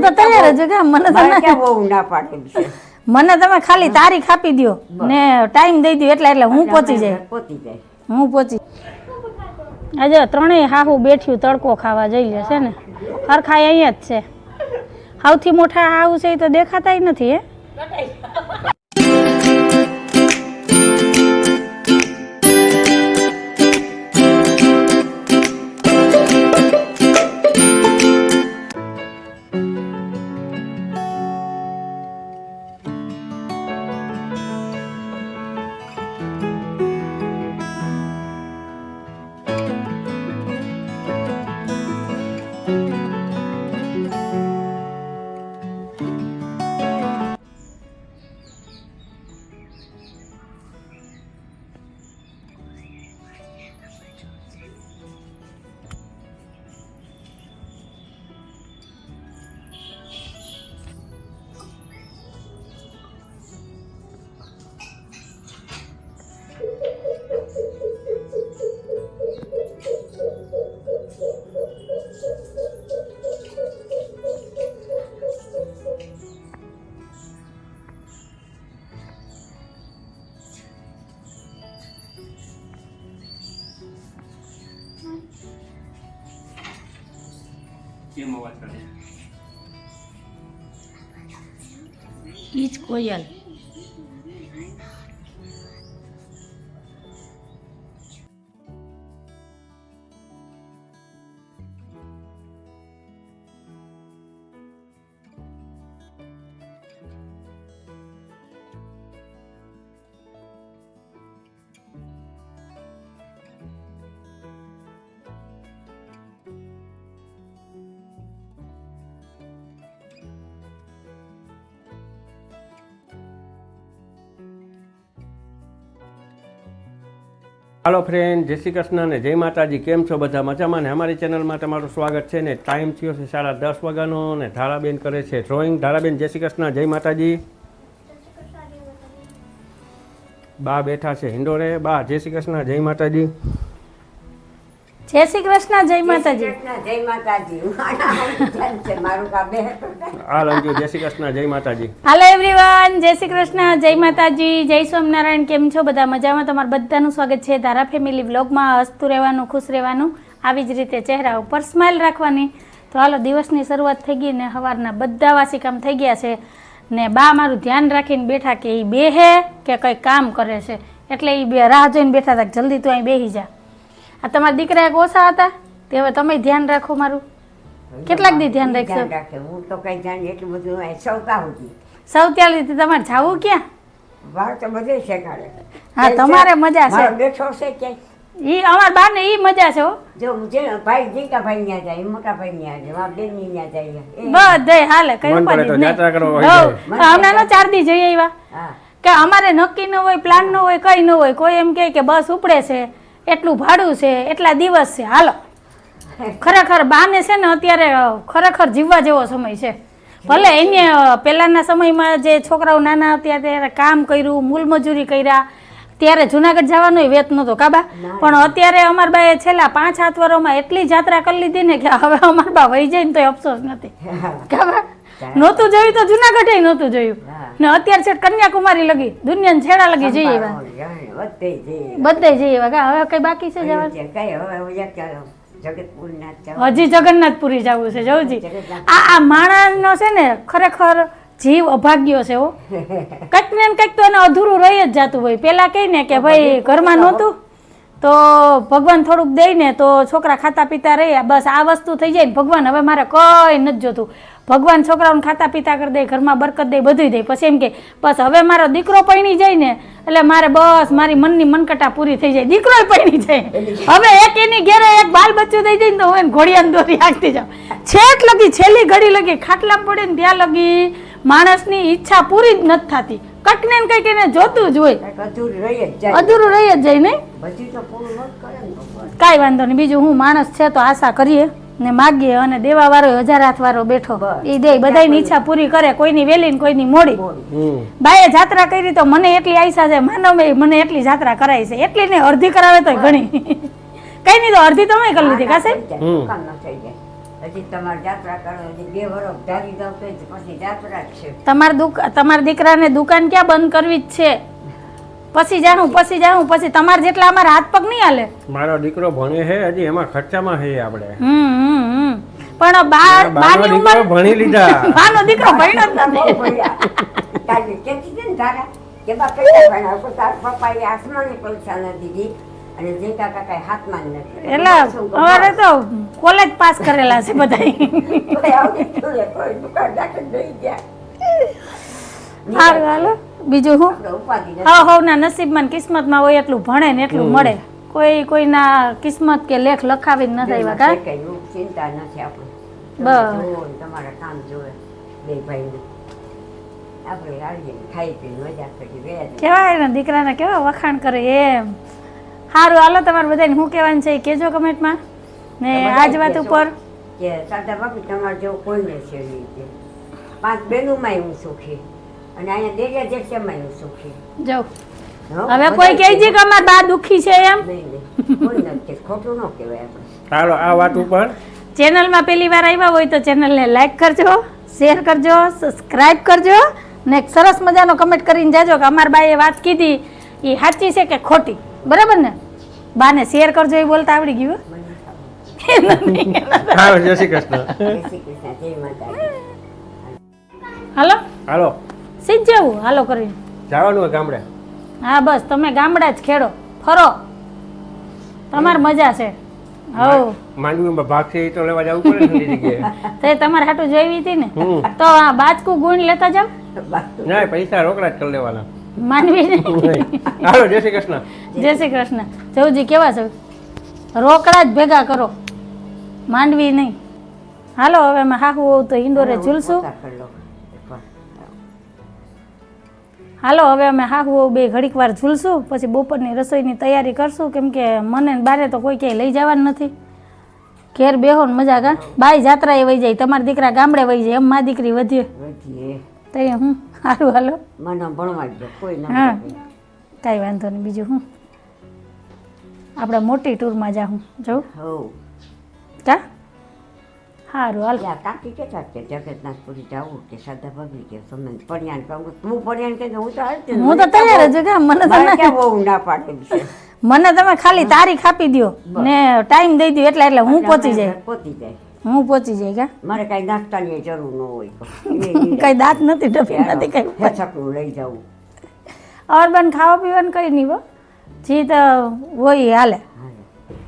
હું તો તૈયાર જ કે મને તમે ક્યાં બહુ ના પાડેલી છે? મને તમે ખાલી તારીખ આપી દ્યો. ને ટાઈમ દઈ દો એટલે એટલે હું પહોંચી જાય. પહોંચી જાય. હું પહોંચી આજે ત્રણેય હાહુ બેઠ્યું તડકો ખાવા જઈ લે છે ને. હરખાઈ અહીંયા જ છે. સૌથી મોટા હાહુ છે એ તો દેખાતાય નથી હે? કેમ અવાજ કોયલ. હાલો ફ્રેન્ડ જય શ્રી કૃષ્ણ અને જય માતાજી. કેમ છો બધા? મજામાં ને? અમારી ચેનલમાં તમારું સ્વાગત છે ને ટાઈમ થયો છે સાડા દસ વાગ્યાનો ને ધારાબેન કરે છે ડ્રોઈંગ ધારાબેન, જય શ્રી કૃષ્ણ. જય માતાજી. બા બેઠા છે હિન્ડોરે બા, જય શ્રી કૃષ્ણ. જય માતાજી. જય શ્રી કૃષ્ણ જય માતાજી. જય માતાજી. મારા કામ જય શ્રી કૃષ્ણ જય માતાજી. હાલો એવરીવન જય શ્રી કૃષ્ણ જય માતાજી. જય સ્વામિનારાયણ કેમ છો? બધા મજામાં? તમારું બધાનું સ્વાગત છે ધારા ફેમિલી વ્લોગમાં. હસતું રહેવાનું ખુશ રહેવાનું આવી જ રીતે ચહેરા ઉપર સ્માઇલ રાખવાની. તો હાલો દિવસની શરૂઆત થઈ ગઈ ને સવારના બધા વાસી કામ થઈ ગયા છે. ને બા મારું ધ્યાન રાખીને બેઠા કે એ બેહે કે કંઈ કામ કરે છે. એટલે એ બે રાહ જોઈને બેઠા હતા જલ્દી તું અહીં બેસી જા. આ તમારા દીકરા એક ઓછા હતા? તે હવે તમે ધ્યાન રાખો મારું. કેટલાક દી ધ્યાન રાખશો? રાખે. હું તો કઈ જાણ એટલું બધું સૌતા હતી સૌ ત્યાં તમારે જાવું ક્યાં? બહાર તો બધે શેકાડે હા, તમારે મજા છે. બેઠો છે ક્યાંય? ઈ અમાર બાર ને ઈ મજા છે જો જે ભાઈ જીકા ભાઈ ત્યાં જાય મોટા ભાઈ ત્યાં જાય મારા બેન ત્યાં જાય બધે હાલે કઈ મન તો યાત્રા કરવા વહી હમણાં નો ચાર દી જઈ આવ્યા. કે અમારે નક્કી ન હોય પ્લાન ન હોય કઈ ન હોય કોઈ એમ કહે કે બસ ઉપડે છે. એટલું ભાડું છે એટલા દિવસ છે. હાલો. ખરેખર બાને છે ને અત્યારે ખરેખર જીવવા જેવો સમય છે. ભલે એને પહેલાંના સમયમાં જે છોકરાઓ નાના હતા ત્યારે કામ કર્યું મૂલમજૂરી કર્યા ત્યારે જુનાગઢ જવાનો વેત નહોતો કાબા પણ અત્યારે અમાર બાએ છેલ્લા પાંચ સાત વર્ષોમાં એટલી જાત્રા કરી લીધી ને કે હવે અમાર બા વહી જાય ને તો અફસોસ નથી. કાબા નહોતું જોયું તો જુનાગઢ નહોતું જોયું. ને અત્યારે છે કન્યાકુમારી લગી દુનિયાને છેડા લગી જઈએ બધે જઈએ હવે કઈ બાકી છે જવાનું? હજી જગન્નાથપુરી જવું છે જવજી આ આ માણસનો છે ને ખરેખર જીવ અભાગ્યો છે એવો કંઈક ને કંઈક તો એને અધૂરું રહી જ જતું હોય. પેલા કહી ને કે ભાઈ ઘરમાં નહોતું તો ભગવાન થોડુંક દઈ ને તો છોકરા ખાતા પીતા રહે બસ આ વસ્તુ થઈ જાય ને ભગવાન હવે મારે કઈ નથી જોતું. ભગવાન છોકરાઓને ખાતા પીતા કરી દે ઘરમાં બરકત દે બધું દે. પછી એમ કે બસ હવે મારો દીકરો પૈણી જાય ને એટલે મારે બસ મારી મનની મનકટા પૂરી થઈ જાય. દીકરો પૈણી જાય. હવે એક એની ઘેરે એક બાલ બચ્ચું થઈ જાય ને તો હું એને ઘોડિયાને દોરી આગતી જાઉં. છેક લગી છેલ્લી ઘડી લગી ખાટલા પડે ને ત્યાં લગી માણસની ઈચ્છા પૂરી જ નથી થતી. કંઈક ને કંઈક એને જોતું જ હોય. અધૂરું રહી જ જાય. નહીં. કાંઈ વાંધો નહીં. બીજું હું માણસ છે તો આશા કરીએ. ને માગીએ અને દેવા વાળો હજાર હાથ વાળો બેઠો એ દે બધાની ઈચ્છા પૂરી કરે કોઈની વેલી ને કોઈની મોડી. બાએ જાત્રા કરી તો મને એટલી આઈસા છે માનવ મને એટલી જાત્રા કરાઈ છે. એટલી ને અડધી કરાવે તો ઘણી. કઈ નહીં તો અડધી તમે કરી લીધી કાશે હજી તમારે જાત્રા કરો બે વર્ષ ધારી દઉં તો પછી જાત્રા જ છે. તમારા તમારા દીકરાને દુકાન ક્યાં બંધ કરવી જ છે? પછી જાણું પછી જાણું પછી તમારે જેટલા અમારા હાથ પગ નહીં હાલે. મારો દીકરો ભણે છે હજી એમાં ખર્ચામાં છે આપણે. હમ હમ હમ. પણ બા બાનો ઉંમર ભણી લીધા. બાનો દીકરો ભણ્યો જ નથી. ભણ્યા. કાલે કહેતી ને તારા કે બા કેટલા ભણ્યા? તો તારા પપ્પાએ આસમાની પરીક્ષા ન દીધી અને જીકા કાકાએ હાથમાં નથી. એટલે શું તો કોલેજ પાસ કરેલા છે બધા. કોઈ આવડી કોઈ દુકાન દાખલ થઈ ગયા. સારું હાલો. બીજું હું? હા. હવના નસીબમાં ને કિસ્મતમાં હોય એટલું ભણે ને એટલું મળે. કોઈ કોઈના કિસ્મત કે લેખ લખાવી જ નથી આવ્યા કા? ચિંતા નથી આપણે. બસ. ને તમારા કામ જોવે બે ભાઈ આપણે આવીએ ખાઈ પી મજા કરી કેવાય ને દીકરાના કેવા વખાણ કરે એમ. સારું હાલો તમારે બધાને શું કહેવાનું છે એ કહેજો કમેન્ટમાં. ને આજ વાત ઉપર. કે સાદા બાપી તમારે જેવું કોઈને છે નહીં પાંચ બહેનોમાં હું સુખી. અને અહીંયા દેરિયા જેઠિયામાં હું સુખી જાઉં હવે કોઈ કહે છે કે અમાર બા દુખી છે એમ. ખોટું ન કહેવાય ચાલો આ વાત ઉપર. ચેનલમાં પહેલી વાર આવ્યા હોય તો ચેનલને લાઈક કરજો શેર કરજો સબસ્ક્રાઇબ કરજો ને એક સરસ મજાનો કમેન્ટ કરીને જાજો કે અમાર બાએ વાત કીધી એ સાચી છે કે ખોટી? બરાબર ને? બાને શેર કરજો એ બોલતા આવડી ગયું હો. જય શ્રી કૃષ્ણ. જય શ્રી કૃષ્ણ જય માતાજી. હાલો? હાલો. સીધ જવું હાલો કરીને. જવાનું હોય ગામડે. હા બસ તમે ગામડા જ ખેડો. ફરો. તમારે મજા છે. હવ માંડવીમાં ભાગ છે એ તો લેવા જવું પડે ને જગ્યાએ. તે તમારે હાટું જોઈવી હતી ને? તો આ બાચકું ગુણ લેતા જાવ ના પૈસા રોકડા જ કરી લેવાના. માનવી. હાલો જય શ્રી કૃષ્ણ. જય શ્રી કૃષ્ણ. જવજી કેવા છો? રોકડા જ ભેગા કરો. માંડવી નહીં. હાલો હવે હાહુ હોવ તો ઇન્ડોરે ઝૂલશું. હાલો હવે અમે હાહુ હોવ બે ઘડીક વાર ઝૂલશું પછી બપોરની રસોઈની તૈયારી કરશું કેમ કે મને બારે તો કોઈ ક્યાંય લઈ જવાનું નથી. ઘેર બેહો ને મજા કા બાઈ જાત્રાએ વહી જાય તમારા દીકરા ગામડે વહી જાય એમ મા દીકરી વધીએ વધીએ. તો હું સારું હાલો. મને ભણવા દો કોઈ ન હા. કાંઈ વાંધો નહીં બીજું હું? આપણે મોટી ટૂરમાં જાઉં? જવું કા? સારું હાલ. ત્યાં કાકી કહેતા કે જગન્નાથપુરી જાવું કે સાદા ભાભી કે તમે પણ્યાને કહું તું પણ્યાને કહે હું તો હાલતી હું તો તૈયાર જ કે મને તમે ક્યાં બહુ ના પાડે છે. મને તમે ખાલી તારીખ આપી દો ને ટાઈમ દઈ દો એટલે એટલે હું પહોંચી જાય. પહોંચી જાય. હું પહોંચી જાય કા? મારે કાંઈ નાસ્તાની જરૂર ન હોય. કઈ દાંત નથી ડબી નથી કઈ હેચકનું લઈ જવું અરબન ખાવા પીવાનું કઈ નહીં જી તો હોય હાલે.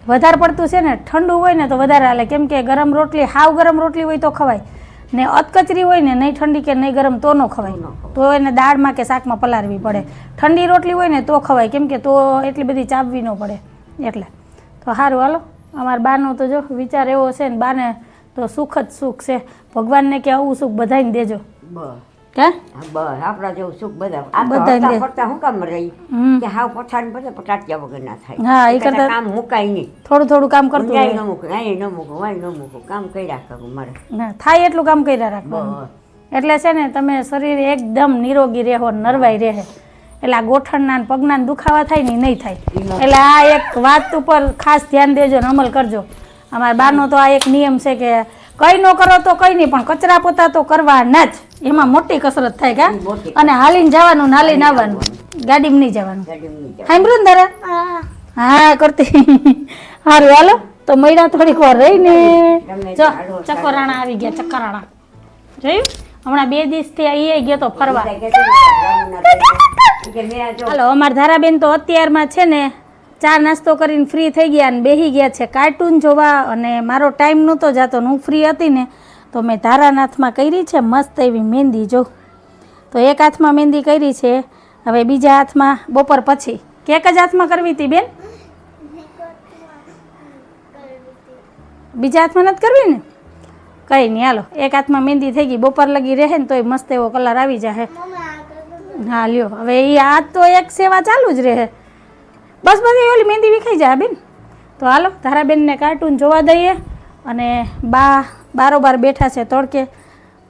વધારે પડતું છે ને ઠંડુ હોય ને તો વધારે હાલે. કેમ કે ગરમ રોટલી હાવ ગરમ રોટલી હોય તો ખવાય. ને અધકચરી હોય ને નહીં ઠંડી કે નહીં ગરમ તો ન ખવાય. તો એને દાળમાં કે શાકમાં પલાળવી પડે. ઠંડી રોટલી હોય ને તો ખવાય. કેમ કે તો એટલી બધી ચાવવી ન પડે. એટલે. તો સારું હાલો. અમારા બાનો તો જો વિચાર એવો છે ને બાને તો સુખ જ સુખ છે. ભગવાનને કે આવું સુખ બધાને દેજો. બસ. કે? બસ આપણા જેવું સુખ બધા આ તો બધાય હરતા લે. ફરતા હું કામ રહી? કે હાવ પછાડ બધા પટાટિયા વગર ના થાય. હા, એ એ કરતાં કરતાં- કામ મુકાય નહીં. થોડું થોડું કામ કરતું રહે. ન મૂકું અહીં ન મૂકું વાય ન મૂકું કામ કર્યા કરું મારે. ના થાય એટલું કામ કર્યા રાખવાનું. એટલે છે ને તમે શરીર એકદમ નિરોગી રહેવો નરવાઈ રહે. એટલે આ ગોઠણના ને પગના દુખાવા થાય ને નહીં થાય. એટલે આ એક વાત ઉપર ખાસ ધ્યાન દેજો ને અમલ કરજો. અમારા બાનો તો આ એક નિયમ છે કે કઈ ન કરો તો કઈ નહીં પણ કચરા પોતા તો કરવાના જ. એમાં મોટી કસરત થાય કા? અને હાલીને જવાનું ને હાલીને આવવાનું ગાડીમાં નહીં જવાનું. સાંભળ્યું ને તારે? હા. કરતી. સારું હાલો. તો મહિના થોડીક વાર રહીને ચકોરાણા આવી ગયા ચકરાણા જોયું? હમણાં બે દિવસથી અહીંયા ગયો તો ફરવા. હાલો અમારા ધારાબેન તો અત્યારમાં છે ને ચા નાસ્તો કરીને ફ્રી થઈ ગયા અને બેસી ગયા છે કાર્ટૂન જોવા અને મારો ટાઈમ નહોતો જતો હું ફ્રી હતી ને તો મેં ધારાનાથમાં કરી છે મસ્ત એવી મહેંદી જો. તો એક હાથમાં મહેંદી કરી છે હવે બીજા હાથમાં બપોર પછી. કેક એક જ હાથમાં કરવી હતી બેન? બીજા હાથમાં નથી કરવી ને? કંઈ નહીં હાલો. એક હાથમાં મહેંદી થઈ ગઈ બપોર લગી રહે ને તોય મસ્ત એવો કલર આવી જાય હા લ્યો. હવે એ હાથ તો એક સેવા ચાલુ જ રહે. બસ બધી ઓલી મહેંદી વિખાઈ જાય બેન. તો હાલો ધારાબેનને કાર્ટૂન જોવા દઈએ અને બા બારોબાર બેઠા છે તડકે.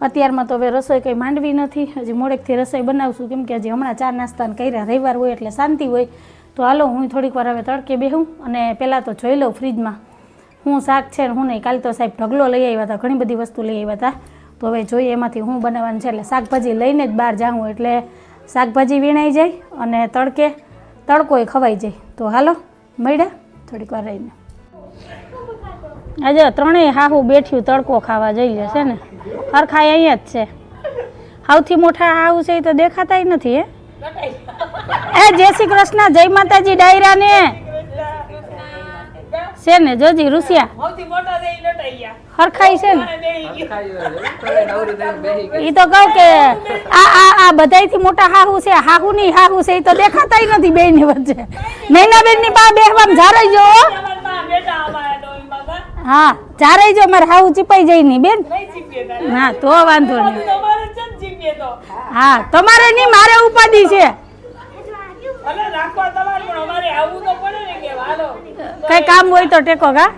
અત્યારમાં તો હવે રસોઈ કંઈ માંડવી નથી. હજી મોડેકથી રસોઈ બનાવશું, કેમ કે હજી હમણાં ચા નાસ્તાને કર્યા. રવિવાર હોય એટલે શાંતિ હોય. તો હાલો, હું થોડીક વાર હવે તડકે બેહું અને પહેલાં તો જોઈ લઉં ફ્રીજમાં. હું શાક છે હું નહીં, કાલે તો સાહેબ ઢગલો લઈ આવ્યા હતા, ઘણી બધી વસ્તુ લઈ આવ્યા હતા. તો હવે જોઈએ એમાંથી હું બનાવવાનું છે. એટલે શાકભાજી લઈને જ બહાર જાઉં, એટલે શાકભાજી વીણાઈ જાય અને તડકે તડકોય ખવાઈ જાય. તો હાલો મળ્યા. થોડીક વાર રહીને. આજે ત્રણેય હાહુ બેઠ્યું તડકો ખાવા જઈ લે છે ને. હરખાય અહીંયા જ છે. સૌથી મોટા હાહુ છે એ તો દેખાતાય નથી હે? એ જય શ્રી કૃષ્ણ જય માતાજી ડાયરા ને છે ને જોજી સૌથી મોટો હરખાઈ છે ને એ તો કહું કે આ આ આ બધાયથી મોટા હાહુ છે. હાહુ ની હાહુ છે. એ તો દેખાતાય નથી બેયની વચ્ચે નૈનાબેનની પા બેહવામ જારાઈ જો હો. હા જારાઈ જો મારે હાહુ ચીપાઈ જાય ની બેન. ના તો વાંધો નહીં. હા તમારે નહીં મારે ઉપાધિ છે. ભલે રાખવા તમારે પણ અમારે આવવું તો પડે ને કે હાલો. કઈ કામ હોય તો ટેકો કા.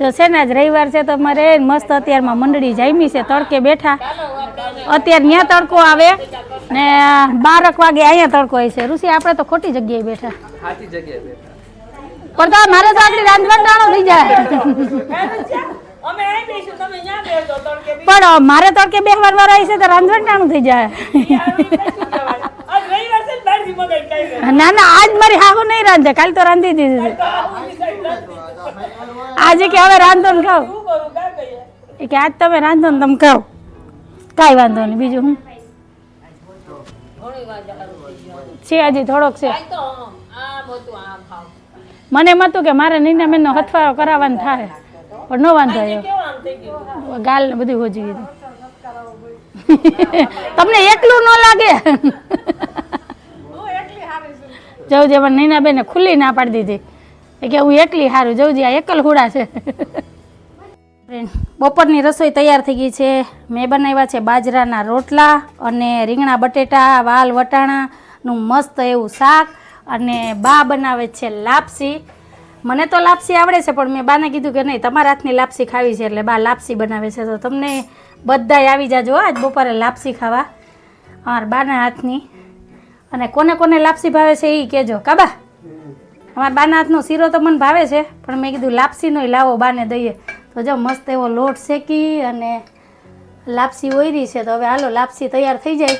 તો છે ને આજ રવિવાર છે તો મારે મસ્ત અત્યારમાં મંડળી જામી છે તડકે બેઠા. અત્યારે ત્યાં તડકો આવે ને બારક વાગે અહીંયા તડકો હોય છે. ઋષિ આપણે તો ખોટી જગ્યાએ બેઠા. પણ તો મારે તો આપણી રાંધવા થઈ જાય. પણ મારે તડકે બે વાર આવી છે તો રાંધવાટાણું થઈ જાય. ના ના આજ મારી હાહુ નહીં રાંધે. કાલ તો રાંધી દીધી છે તો આવું સાઈડ નથી આજે કે હવે રાંધો ને ખાવ એ કે આજ તમે રાંધો ને તમે ખાવ કાંઈ વાંધો નહીં બીજું હું? છે હજી થોડોક છે. મને એમ હતું કે મારે નીના બેનનો હથવારો કરાવવાનો થાય પણ ન વાંધો આવ્યો. ગાલ ને બધું હોજી ગયું. તમને એકલું ન લાગે? જવું જવજી અમારે નીના બેને ખુલ્લી ના પાડી દીધી. કે હું એકલી સારું જવું આ એકલ હુડા છે. બપોરની રસોઈ તૈયાર થઈ ગઈ છે. મેં બનાવ્યા છે બાજરાના રોટલા અને રીંગણા બટેટા, વાલ વટાણાનું મસ્ત એવું શાક અને બા બનાવે છે લાપસી. મને તો લાપસી આવડે છે, પણ મેં બાને કીધું કે નહીં, તમારા હાથની લાપસી ખાવી છે એટલે બા લાપસી બનાવે છે. તો તમને બધાય આવી જાજો આજ બપોરે લાપસી ખાવા. અમારા બાના હાથની. અને કોને કોને લાપસી ભાવે છે એ કહેજો કાબા અમારા બાના હાથનો શીરો તો મને ભાવે છે, પણ મેં કીધું લાપસીનો લાવો, બાને દઈએ. તો જો મસ્ત એવો લોટ શેકી અને લાપસી ઓયરી છે, તો હવે હાલો લાપસી તૈયાર થઈ જાય.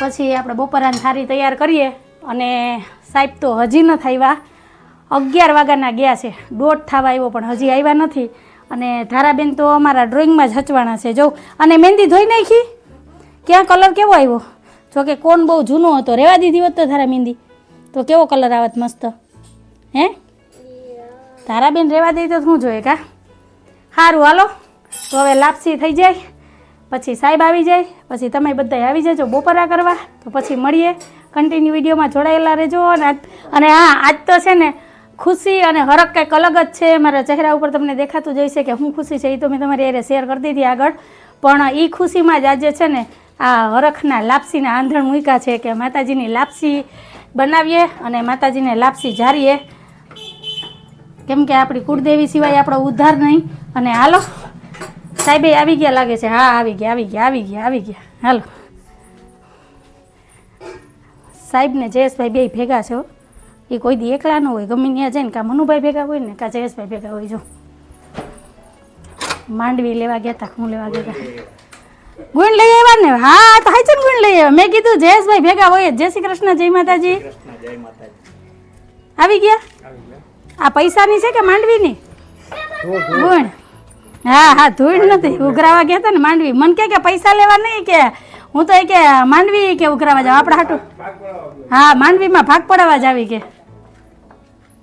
પછી આપણે બપોરાની થાળી તૈયાર કરીએ. અને સાહેબ તો હજી ન આવ્યા અગિયાર વાગ્યાના ગયા છે. દોઢ થવા આવ્યો, પણ હજી આવ્યા નથી. અને ધારાબેન તો અમારા ડ્રોઈંગમાં જ હચવાના છે. જો, અને મહેંદી ધોઈ નાખી? ક્યાં કલર કેવો આવ્યો? જોકે કોન બહુ જૂનો હતો. રેવા દીધી હોત તો ધારા મહેંદી. તો કેવો કલર આવત મસ્ત? હે? તારાબેન રહેવા દે તો શું જોઈએ કા? સારું હાલો. તો હવે લાપસી થઈ જાય, પછી સાહેબ આવી જાય, પછી તમે બધા આવી જજો બપોરા કરવા, તો પછી મળીએ. કન્ટિન્યુ વિડીયોમાં જોડાયેલા રહેજો અને અને હા, આજ તો છે ને ખુશી અને હરખ કંઈક અલગ જ છે. મારા ચહેરા ઉપર તમને દેખાતું જ હશે કે હું ખુશી છે, એ તો મેં તમારી હારે શેર કરી દીધી આગળ. પણ એ ખુશીમાં જ આજે છે ને આ હરખના લાપસીના આંધણ મૂક્યા છે કે માતાજીની લાપસી બનાવીએ અને માતાજીને લાપસી જારીએ કેમ કે આપણી કુળદેવી સિવાય આપણો ઉદ્ધાર નહીં. અને હાલો સાહેબે આવી ગયા લાગે છે. હા આવી ગયા આવી ગયા આવી ગયા આવી ગયા. હાલો. સાહેબ ને જયેશભાઈ બે ભેગા છે એ કોઈ દી એકલા ન હોય. ગમે ત્યાં જાય ને કાં મનુભાઈ ભેગા હોય ને કાં જયેશભાઈ ભેગા હોય. જો. માંડવી લેવા ગયા હતા હું લેવા ગયા હતા ગુણ લઈ આવ્યા ને? હા તો હાઈ છે ગુણ લઈ આવ્યા. મેં કીધું જયેશભાઈ ભેગા હોય. જય શ્રી કૃષ્ણ જય માતાજી. આવી ગયા. આ પૈસાની છે કે માંડવીની? ગુણ હા હા, ધૂળ નથી. ઉઘરાવા ગયા ને માંડવી. મને કે કે પૈસા લેવા નહીં કે હું તો એ કે માંડવી કે ઉઘરાવા જાવ આપણે હાટું. હા, માંડવીમાં ભાગ પડાવવા જ આવી કે.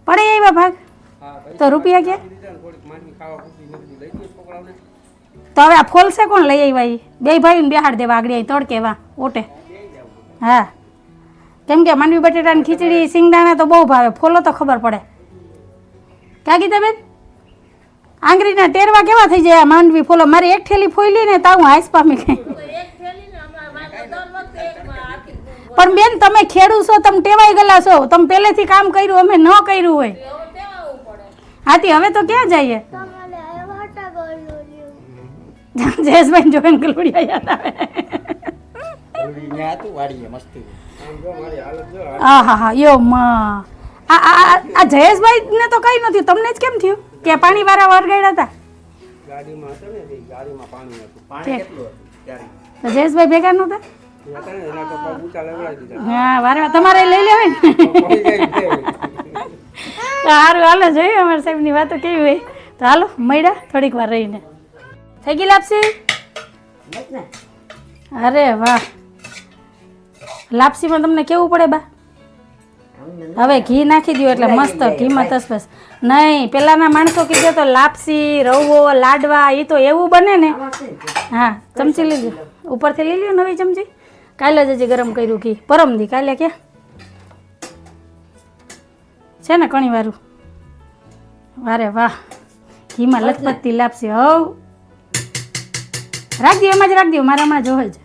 પડે એવા ભાગ? તો રૂપિયા કે? તો હવે આ ફોલસે કોણ લઈ આવ્યા એ બે ભાઈ બેહાડ દેવા આગળ આવી તડકે એવા. ઓટે. હા. કેમ કે માંડવી બટેટાની ખીચડી સિંગદાણા તો બહુ ભાવે. ફોલો તો ખબર પડે. ક્યાં કીધા આંગળીના ટેરવા કેવા થઈ જાય આ માંડવી ફોલો? મારી એક ઠેલી ફોઈલી ને તાવ હાઈસ પામી ગઈ પણ બેન તમે ખેડૂત છો તમે ટેવાઈ ગયેલા છો. તમે પહેલેથી કામ કર્યું અમે ન કર્યું હોય. હાથી હવે તો ક્યાં જઈએ? જયેશભાઈ જોઈને ગલુડિયા યાદ આવે. હા હા હા યો માં. આ આ આ- જયેશભાઈ ને તો કઈ નથી તમને જ કેમ થયું? કે પાણી વાળા વરગાડ્યા હતા? ગાડીમાં હતો ને ગાડીમાં પાણી હતું. પાણી કેટલું હતું તો જયેશભાઈ ભેગા નહોતા? હા વારે તમારે લઈ લેવાય ને? સારું હાલો જોઈએ અમારા સાહેબની વાતો કેવી હોય. તો હાલો મળ્યા થોડીક વાર રહીને. થઈ ગઈ લાપસી? અરે વાહ. લાપસીમાં તમને કેવું પડે બા? હવે ઘી નાખી દો એટલે મસ્ત ઘીમાં તસબસ નહીં પેલાના માણસો કીધે તો લાપસી રવો લાડવા એ તો એવું બને ને? હા ચમચી લીધું. ઉપરથી લઈ લ્યો નવી ચમચી. કાલે જ હજી ગરમ કર્યું ઘી. પરમ દી કાલે ક્યાં? છે ને ઘણી વારું વારે વાહ. ઘીમાં લથપથતી લાપસી. હવ. રાખ દો એમાં જ રાખ દો મારા હમણાં જોવે જ.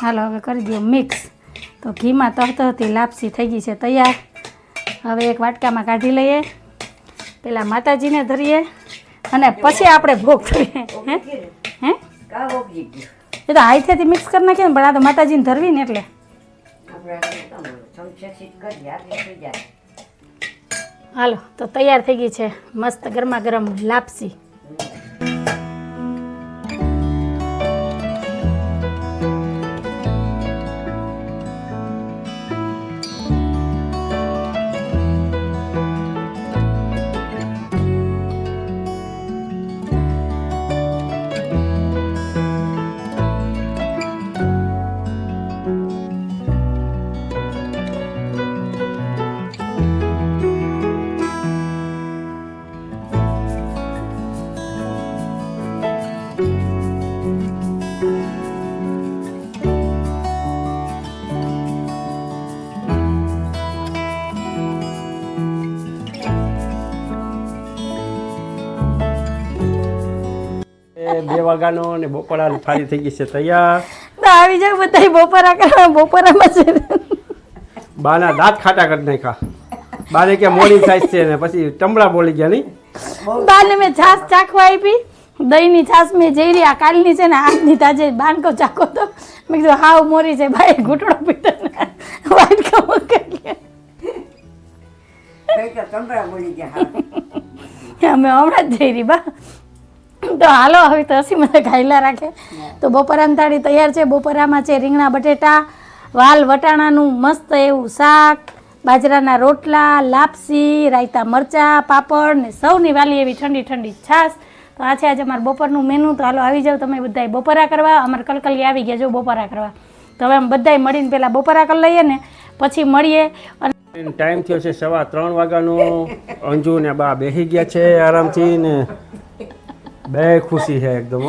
હાલો હવે કરી દો મિક્સ. તો ઘીમાં તહતહતી લાપસી થઈ ગઈ છે, તૈયાર. હવે એક વાટકામાં કાઢી લઈએ. પેલા માતાજીને ધરીએ અને પછી આપણે ભોગ ધરીએ હે? એ તો હાથેથી મિક્સ કરી નાખીએ ને, પણ આ તો માતાજીને ધરવી ને એટલે. હાલો, તો તૈયાર થઈ ગઈ છે મસ્ત ગરમા ગરમ લાપસી. એ ને બપોરા થાળી થઈ ગઈ છે તૈયાર. તો આવી જાવ બધા બપોરા કરવા બપોરામાં છે. બાના દાંત ખાટા કરી નાખ્યા. બાને કે મોડી થાય છે ને પછી ટમડા બોલી ગયા નહીં. બાને મેં છાશ ચાખવા આપી. દહીંની છાશ મેં જઈ રહી આ કાલની છે ને આજની તાજે બાનકો ચાખો તો. મેં કીધું હાવ મોરી છે ભાઈ ઘૂંટડો પીટો વાટકો. અમે હમણાં જ જઈ રહી બા. તો હાલો હવે તો હસી મને ગાયલા રાખે. તો બપોરાની થાળી તૈયાર છે. બપોરામાં છે રીંગણા બટેટા વાલ વટાણાનું મસ્ત એવું શાક બાજરાના રોટલા લાપસી રાયતા મરચાં પાપડ ને સૌની વાલી એવી ઠંડી ઠંડી છાશ. તો આ છે આજે અમારે બપોરનું મેનુ તો હાલો આવી જાઓ તમે બધાય બપોરા કરવા. અમારે કલકલી આવી ગયા જો બપોરા કરવા. તો હવે અમે બધાય મળીને પહેલાં બપોરા કરી લઈએ ને પછી મળીએ. અને ટાઈમ થયો છે સવા ત્રણ વાગ્યાનો. અંજુ ને બા બેસી ગયા છે આરામથી ને બે ખુશી છે એકદમ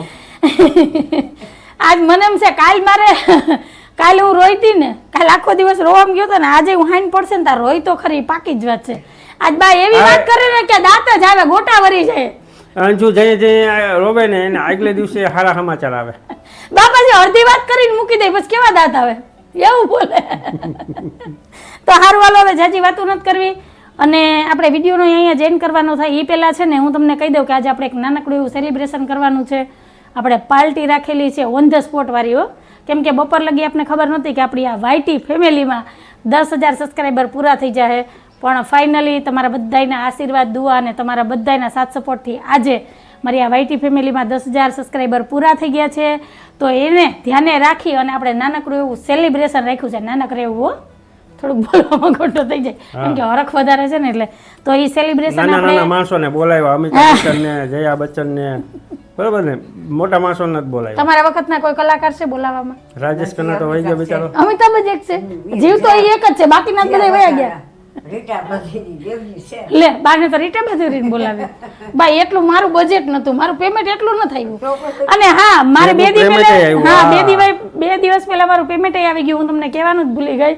આજ મને એમ છે કાલ મારે કાલે હું રોઈતી ને કાલ આખો દિવસ રોવામાં ગયો હતો ને આજે હું હાઈન પડશે ને તાર રોઈ તો ખરી પાકી જ વાત છે. આજ બા એવી વાત કરે ને કે દાંત જ આવે ગોટા વરી જાય. અંજુ જઈ જઈ રોવે ને એને આગલે દિવસે હારા સમાચાર આવે. બા જે અડધી વાત કરીને મૂકી દે બસ કેવા દાંત આવે? એવું બોલે. તો હારું વાલો હવે જાજી વાતો નથી કરવી. અને આપણે વિડીયોનો અહીંયા જેન કરવાનો થાય. એ પહેલાં છે ને, હું તમને કહી દઉં કે આજે આપણે એક નાનકડું એવું સેલિબ્રેશન કરવાનું છે. આપણે પાર્ટી રાખેલી છે ઓન ધ સ્પોટ વાળી, હો. કેમ કે બપોર લગી આપણે ખબર નહોતી કે આપણી આ વાયટી ફેમિલીમાં દસ હજાર સબસ્ક્રાઈબર પૂરા થઈ જાય પણ ફાઇનલી તમારા બધાના આશીર્વાદ, દુઆ અને તમારા બધાના સાથ સપોર્ટથી આજે મારી આ વાયટી ફેમિલીમાં દસ હજાર સબસ્ક્રાઈબર પૂરા થઈ ગયા છે. તો એને ધ્યાને રાખી અને આપણે નાનકડું એવું સેલિબ્રેશન રાખ્યું છે. નાનકડું એવું થોડુંક બોલવામાં ખોટો થઈ જાય. કેમ કે હરખ વધારે છે ને એટલે તો એ સેલિબ્રેશન નાના નાના આપણે માણસોને બોલાવ્યા અમિતાભ બચ્ચન ને જયા બચ્ચન ને બરોબર ને? મોટા માણસોને નથી બોલાય તમારા વખતના કોઈ કલાકાર છે બોલાવવામાં? રાજેશ ખન્ના તો વહી ગયો બિચારો. અમિતાભ જ એક છે. જીવ તો એ એક જ છે. બાકીના બધા વયા ગયા. રીટા બધીની દેવજી છે. લે બાને તો રીટા બાજુરીને બોલાવી ભાઈ એટલું મારું બજેટ નતું મારું પેમેન્ટ એટલું ન થયું. અને હા મારે બે દી Payment પહેલા આવ્યું, હા બે દિવસ બે દિવસ પહેલા મારું પેમેન્ટ આવી ગયું. હું તમને કહેવાનું જ ભૂલી ગઈ.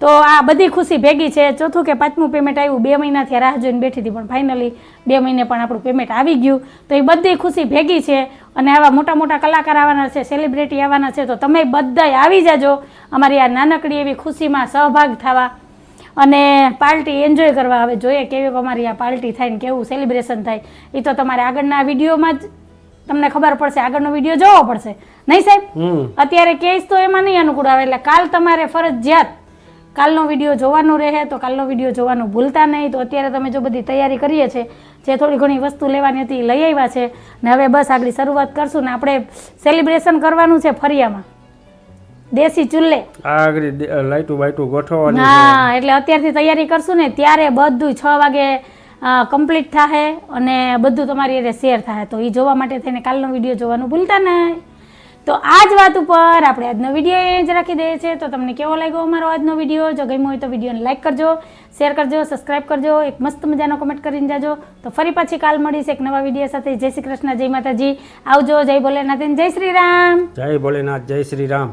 તો આ બધી ખુશી ભેગી છે. ચોથું કે પાંચમું પેમેન્ટ આવ્યું બે મહિનાથી રાહ જોઈને બેઠી હતી પણ ફાઇનલી બે મહિને પણ આપણું પેમેન્ટ આવી ગયું. તો એ બધી ખુશી ભેગી છે અને આવા મોટા મોટા કલાકાર આવવાના છે સેલિબ્રિટી આવવાના છે તો તમે બધાય આવી જાજો. અમારી આ નાનકડી એવી ખુશીમાં સહભાગ થવા અને પાર્ટી એન્જોય કરવા. હવે જોઈએ કેવી અમારી આ પાર્ટી થાય ને કેવું સેલિબ્રેશન થાય. એ તો તમારે આગળના વિડીયોમાં જ તમને ખબર પડશે. આગળનો વીડિયો જોવો પડશે. નહીં સાહેબ? અત્યારે કેસ તો એમાં નહીં અનુકૂળ આવે એટલે કાલ તમારે ફરજિયાત કાલનો વીડિયો જોવાનો રહે તો કાલનો વીડિયો જોવાનું ભૂલતા નહીં. તો અત્યારે તમે જો બધી તૈયારી કરીએ છે જે થોડી ઘણી વસ્તુ લેવાની હતી લઈ આવ્યા છે. ને હવે બસ આગળ શરૂઆત કરશું ને આપણે સેલિબ્રેશન કરવાનું છે ફરિયામાં. દેશી ચૂલ્લે આગળ લાઈટું બાઈટું ગોઠવવાની હા એટલે અત્યારથી તૈયારી કરશું ને ત્યારે બધું છ વાગે કમ્પ્લીટ થાય અને બધું તમારી રીતે શેર થાય તો એ જોવા માટે થઈને કાલનો વીડિયો જોવાનું ભૂલતા નહીં. તો આ જ વાત ઉપર આપણે આજનો વીડિયો એ જ રાખી દઈએ છીએ. તો તમને કેવો લાગ્યો અમારો આજનો વીડિયો જો ગમ્યો હોય તો વિડીયોને લાઈક કરજો શેર કરજો સબસ્ક્રાઈબ કરજો એક મસ્ત મજાનો કમેન્ટ કરીને જાજો. તો ફરી પાછી કાલ મળીશ એક નવા વીડિયો સાથે. જય શ્રી કૃષ્ણ જય માતાજી. આવજો જય ભોલેનાથ જય શ્રી રામ. જય ભોલેનાથ જય શ્રી રામ.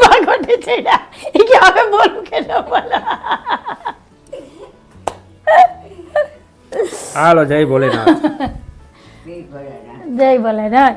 માગોટે ચડ્યા. એ કે હવે બોલું કે ન બોલું. હાલો જય ભોલેનાથ. જય ભોલેનાથ.